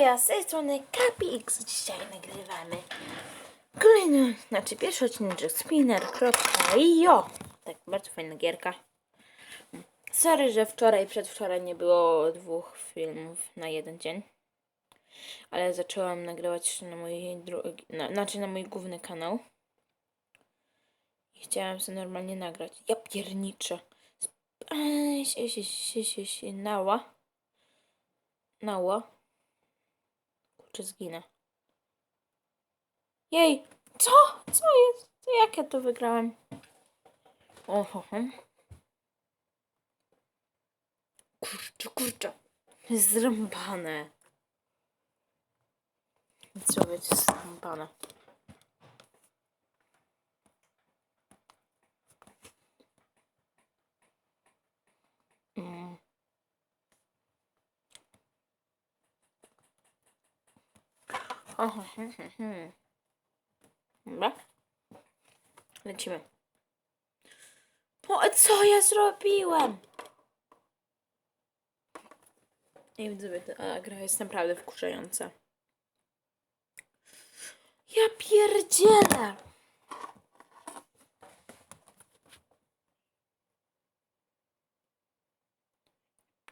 Ja z tej strony KPX. Dzisiaj nagrywamy kolejny, znaczy pierwszy odcinek spinner.io Tak, bardzo fajna gierka. Sorry, że wczoraj, przedwczoraj nie było dwóch filmów na jeden dzień. Ale zaczęłam nagrywać na mój drugi, na, znaczy na mój główny kanał. I chciałam sobie normalnie nagrać. Ja pierniczę. Sp- eee, si- si- si- si- si- Nała. Nała. Kurczę, zginę. Jej! Co? Co jest? Jak ja to wygrałem? Oho. Kurczę, kurczę. Zrąbane. Co będzie zrąbane? Oho, hm, hm, hm. Dobra. Lecimy. O, co ja zrobiłem? Nie widzę, ta gra jest naprawdę wkurzająca. Ja pierdzielę!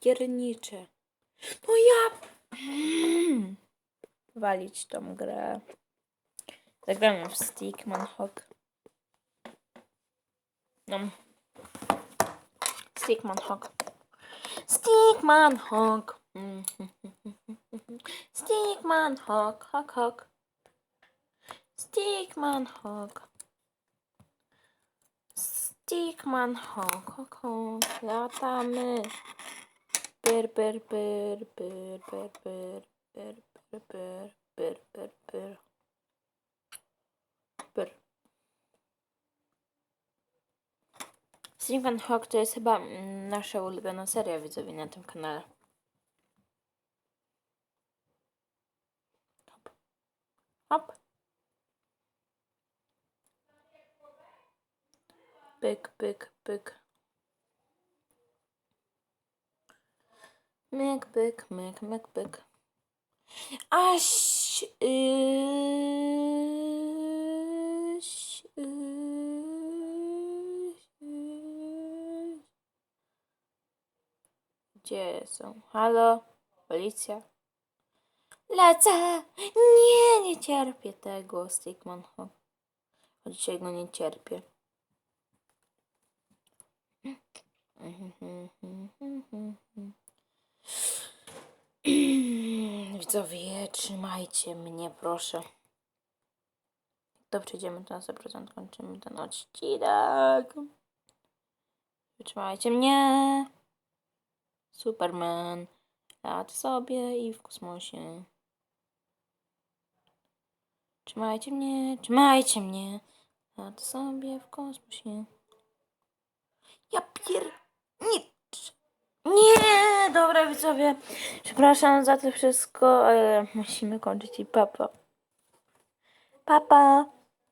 Pierniczę. No ja... Walić tą grę. Zagramy w Stickman Hawk. No. Stickman Hawk. Stickman Hawk. Stickman Hawk, Hawk, Hawk. Stickman Hawk. Stickman Hawk, Hawk, Hawk. Latamy. Pyr, pyr, pyr, pyr, pyr, pyr, pyr, pyr, pyr, pyr, pyr, pyr. Stephen Hawk to jest chyba mm, nasza ulubiona seria widzowie na tym kanale. Hop. Hop. Pyk, pyk, pyk. Myk, pyk, myk, myk, pyk. Aś, yś. Gdzie są? Halo? Policja? Lecę! Nie, nie cierpię tego, Stickman Hawk. Choć Dzisiaj go nie cierpię. Widzowie, trzymajcie mnie, proszę. To przejdziemy to na 100%, kończymy ten odcinek. Trzymajcie mnie. Superman. Lat sobie i w kosmosie. Trzymajcie mnie, trzymajcie mnie. Lat sobie w kosmosie. Ja pier... Nic. Nie, dobra widzowie. Przepraszam za to wszystko, ale musimy kończyć i papa. Papa.